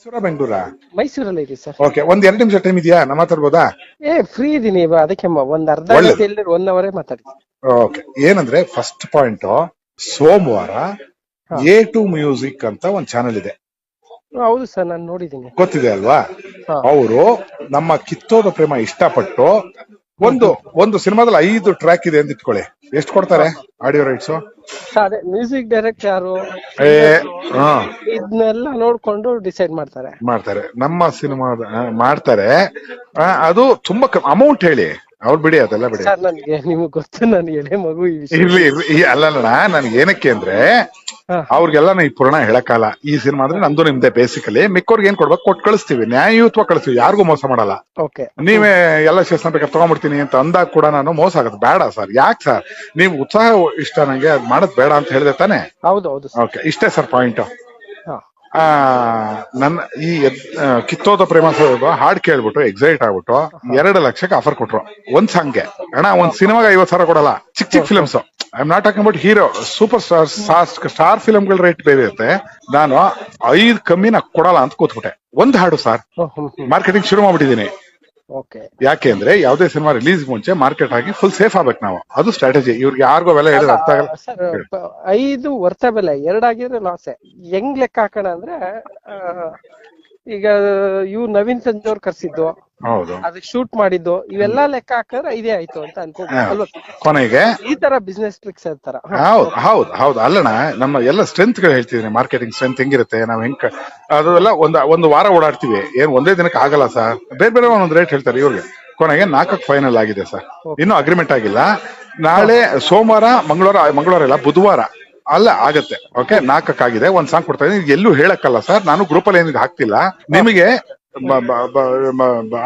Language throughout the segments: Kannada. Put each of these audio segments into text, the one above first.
ಮೈಸೂರ ಬೆಂಗಳೂರ? ಮೈಸೂರಲ್ಲಿ ಇದೆ ಸರ್. ಓಕೆ ಒಂದ್ ಎರಡು ನಿಮಿಷ ಟೈಮ್ ಇದೆಯಾ? ನಾ ಮಾತಾಡ್ಬೋದಾ? ಏ ಫ್ರೀ ಇದೀನಿ ಅದಕ್ಕೆ ಮ- ಒಂದ್ ಅರ್ಧ ಒಳ್ಳೇದು. ಗಂಟೆ ಇಲ್ಲಿ ಒನ್ ಅವರೇ ಮಾತಾಡಿ ಓಕೆ ಏನಂದ್ರೆ ಫಸ್ಟ್ ಪಾಯಿಂಟ್ ಸೋಮವಾರ ಎ ಟು ಮ್ಯೂಸಿಕ್ ಅಂತ ಒಂದ್ ಚಾನೆಲ್ ಇದೆ. ಹೌದು ಸರ್ ನಾನು ನೋಡಿದೀನಿ ಗೊತ್ತಿದೆ ಅಲ್ವಾ? ಹಾ. ಅವರು ನಮ್ಮ ಕಿತ್ತೋದ ಪ್ರೇಮ ಇಷ್ಟಪಟ್ಟು ಒಂದು ಒಂದು ಸಿನಿಮಾದಲ್ಲಿ ಐದು ಟ್ರ್ಯಾಕ್ ಇದೆ ಅಂತ ಇಟ್ಕೊಳ್ಳಿ ಎಷ್ಟು ಕೊಡ್ತಾರೆ? ಆಡಿಯೋ ರೈಟ್ಸ್ ಅದೇ ಮ್ಯೂಸಿಕ್ ಡೈರೆಕ್ಟ್ ಯಾರು ಏ ಹಾ. ಇದನ್ನೆಲ್ಲ ನೋಡ್ಕೊಂಡು ಡಿಸೈಡ್ ಮಾಡ್ತಾರೆ. ಮಾಡ್ತಾರೆ. ನಮ್ಮ ಸಿನಿಮಾದ ಆ, ಮಾಡ್ತಾರೆ. ಆ, ಅದು ತುಂಬಾ ಅಮೌಂಟ್ ಹೇಳಿ. ಅವ್ರು ಬಿಡಿ ಅದೆಲ್ಲ ಬಿಡಿ. ಸರ್ ನನ್ಗೆ ನಿಮಗೆ ಗೊತ್ತು ನನ್ ಎಳೆ ಮಗು ಈ ವಿಷಯ. ಇರ್ಲಿ ಇರ್ಲಿ ಈ- ಅಲ್ಲಲ್ಲ ನನ್ಗೆ ಏನಕ್ಕೆ ಅಂದ್ರೆ. ಅವ್ರಿಗೆಲ್ಲ ಈ ಪುರಾಣ ಹೇಳಕ್ಕಾಗಲ್ಲ. ಈ ಸಿನಿಮಾ ಅಂದ್ರೆ ನಂದು ನಿಮ್ದೆ ಬೇಸಿಕಲಿ ಮಿಕ್ಕವ್ರಿಗೆ ಏನ್ ಕೊಡ್ಬೇಕು? ಕೊಟ್ಟು ಕಳಿಸ್ತೀವಿ. ನ್ಯಾಯಯುತವಾಗಿ ಕಳಿಸ್ತೀವಿ. ಯಾರಿಗೂ ಮೋಸ ಮಾಡಲ್ಲ. ಓಕೆ. ನೀವೇ ಎಲ್ಲ ಸೇರ್ಸ್ಕೊಂಡ್ ಬೇಕಾದ್ರೆ ತಗೊಂಡ್ಬಿಡ್ತೀನಿ ಅಂತ ಅಂದಾಗ ಕೂಡ ನಾನು ಮೋಸ ಆಗುತ್ತೆ ಬೇಡ ಸರ್ ಯಾಕೆ ಸರ್ ನೀವು ಉತ್ಸಾಹ ಇಷ್ಟ ನಂಗೆ ಅದ್ ಮಾಡೋದ್ ಬೇಡ ಅಂತ ಹೇಳಿದೆ ತಾನೆ? ಹೌದು ಹೌದು ಸರ್ ಓಕೆ. ಇಷ್ಟೇ ಸರ್ ಪಾಯಿಂಟ್ ಆ ನನ್ನ ಈ ಕಿತ್ತೋದ ಪ್ರೇಮ ಸೋದ ಹಾಡ್ ಕೇಳ್ಬಿಟ್ಟು ಎಕ್ಸೈಟ್ ಆಗ್ಬಿಟ್ಟು ಎರಡು ಲಕ್ಷಕ್ಕೆ ಆಫರ್ ಕೊಟ್ರು. ಒಂದ್ ಸಾಂಗ್ಗೆ ಅಣ್ಣ ಒಂದ್ ಸಿನಿಮಾಗ ಐವತ್ ಸಾವಿರ ಕೊಡಲ್ಲ. ಚಿಕ್ಕ ಚಿಕ್ಕ films I am not talking about hero super star star ಫಿಲ್ಮ್ಗಳ rate ಬೇರೆ ಇರುತ್ತೆ. ನಾನು ಐದ್ ಕಮ್ಮಿ ನಾ ಕೊಡಲ್ಲ ಅಂತ ಕೂತ್ಬಿಟ್ಟೆ. ಒಂದ್ ಹಾಡು ಸರ್. ಮಾರ್ಕೆಟಿಂಗ್ ಶುರು ಮಾಡ್ಬಿಟ್ಟಿದೀನಿ. ಓಕೆ ಯಾಕೆ ಅಂದ್ರೆ ಯಾವ್ದೇ ಸಿನಿಮಾ ರಿಲೀಸ್ ಮುಂಚೆ ಮಾರ್ಕೆಟ್ ಆಗಿ ಫುಲ್ ಸೇಫ್ ಆಗ್ಬೇಕು ನಾವು. ಅದು ಸ್ಟ್ರಾಟಜಿ ಇವ್ರಿಗೆ ಯಾರಿಗೂ ಬೆಲೆ ಹೇಳಿದ್ರೆ ಅರ್ಥ ಆಗಲ್ಲ. ಐದು ವರ್ಷ ಬೆಲೆ ಎರಡಾಗಿದ್ರೆ ಲಾಸೆ ಹೆಂಗ್ ಲೆಕ್ಕ ಹಾಕೋಣ ಅಂದ್ರೆ ಈಗ ಇವ್ ನವೀನ್ ಸಂಜೆ ಅವ್ರು ಕರ್ಸಿದ್ದು. ಹೌದು. ಅದಕ್ಕೆ ಶೂಟ್ ಮಾಡಿದ್ದು. ಇವೆಲ್ಲಾ ಲೆಕ್ಕ ಹಾಕಿದ್ರೆ ಇದೇ ಆಯ್ತು ಅಂತ ಅನ್ಕೋ ಅಲ್ವಾ? ಕೊನೆಗೆ ಈ ತರ ಬಿಸ್ನೆಸ್ ಟ್ರಿಕ್ಸ್ ಇರ್ತಾರ ಹೌದು ಹೌದು ಹೌದು. ಅಲ್ಲಣ್ಣ ನಮ್ಮ ಎಲ್ಲ ಸ್ಟ್ರೆಂತ್ಗಳು ಹೇಳ್ತಿದ್ದೀನಿ ಮಾರ್ಕೆಟಿಂಗ್ ಸ್ಟ್ರೆಂತ್ ಹೆಂಗಿರುತ್ತೆ ನಾವ್ ಹೆಂಗ್ ಅದೆಲ್ಲ ಒಂದ್ ಒಂದ್ ವಾರ ಓಡಾಡ್ತೀವಿ. ಏನ್ ಒಂದೇ ದಿನಕ್ಕೆ ಆಗಲ್ಲ ಸರ್ ಬೇರೆ ಬೇರೆ ಒಂದೊಂದು ರೇಟ್ ಹೇಳ್ತಾರೆ ಇವ್ರಿಗೆ. ಕೊನೆಗೆ ನಾಲ್ಕಕ್ಕೆ ಫೈನಲ್ ಆಗಿದೆ ಸರ್ ಇನ್ನೂ ಅಗ್ರಿಮೆಂಟ್ ಆಗಿಲ್ಲ. ನಾಳೆ ಸೋಮವಾರ ಮಂಗಳವಾರ ಮಂಗಳವಾರ ಇಲ್ಲ ಬುಧವಾರ ಅಲ್ಲ ಆಗತ್ತೆ. ಓಕೆ ನಾಲ್ಕಕ್ಕಾಗಿದೆ. ಒಂದ್ ಸಾಂಗ್ ಕೊಡ್ತಾ ಇದೀನಿ ಎಲ್ಲೂ ಹೇಳಕ್ಕಲ್ಲ ಸರ್. ನಾನು ಗ್ರೂಪ್ ಅಲ್ಲಿ ಏನಿಗೆ ಹಾಕ್ತಿಲ್ಲ. ನಿಮಗೆ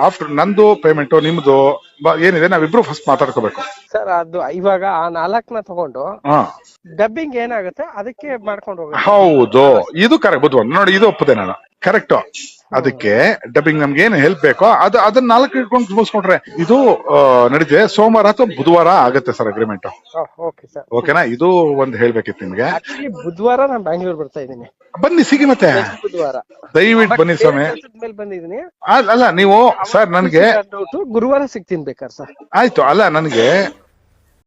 ಆಫ್ಟರ್ ನಂದು ಪೇಮೆಂಟ್ ನಿಮ್ದು ಏನಿದೆ? ನಾವಿಬ್ರು ಫಸ್ಟ್ ಮಾತಾಡ್ಕೋಬೇಕು. ಸರ್ ಅದು ಇವಾಗ ಆ ನಾಲ್ಕನ ತಗೊಂಡು ಡಬ್ಬಿಂಗ್ ಏನಾಗುತ್ತೆ ಅದಕ್ಕೆ ಮಾಡ್ಕೊಂಡು ಹೌದು. ಇದು ಕರೆಕ್ಟ್ ಬುದ್ಧ ನೋಡಿ ಇದು ಒಪ್ಪದೆ ನಾನು. ಕರೆಕ್ಟ್ ಅದಕ್ಕೆ ಡಬ್ಬಿಂಗ್ ನಮ್ಗೆ ಏನು ಹೆಲ್ಪ್ ಬೇಕೋ ಅದು ಅದನ್ನ ನಾಲ್ಕು ಇಟ್ಕೊಂಡು ಮುಗಿಸ್ಕೊಂಡ್ರೆ ಇದು ನಡೀತಿದೆ ಸೋಮವಾರ ಅಥವಾ ಬುಧವಾರ ಆಗುತ್ತೆ ಸರ್ ಅಗ್ರಿಮೆಂಟ್ ಓಕೆ ಸರ್ ಓಕೆನಾ ಇದು ಒಂದು ಹೇಳ್ಬೇಕಿತ್ತು ನಿಮ್ಗೆ. ಆಕ್ಚುಲಿ ಬುಧವಾರ ನಾನು ಬ್ಯಾಂಗ್ಳೂರ್ ಬರ್ತಾ ಇದ್ದೀನಿ. ಬನ್ನಿ ಸಿಗಿ ಮತ್ತೆ. ಬುಧವಾರ. ದಯವಿಟ್ಟು ಬನ್ನಿ ಸ್ವಾಮಿ. ಮೇಲೆ ಬಂದಿದ್ದೀನಿ. ಅಲ್ಲ, ನೀವು ಸರ್ ನನ್ಗೆ ಗುರುವಾರ ಸಿಗ್ತೀನಿ ಬೇಕಾದ್ರೆ ಸರ್ ಆಯ್ತು ಅಲ್ಲ ನನ್ಗೆ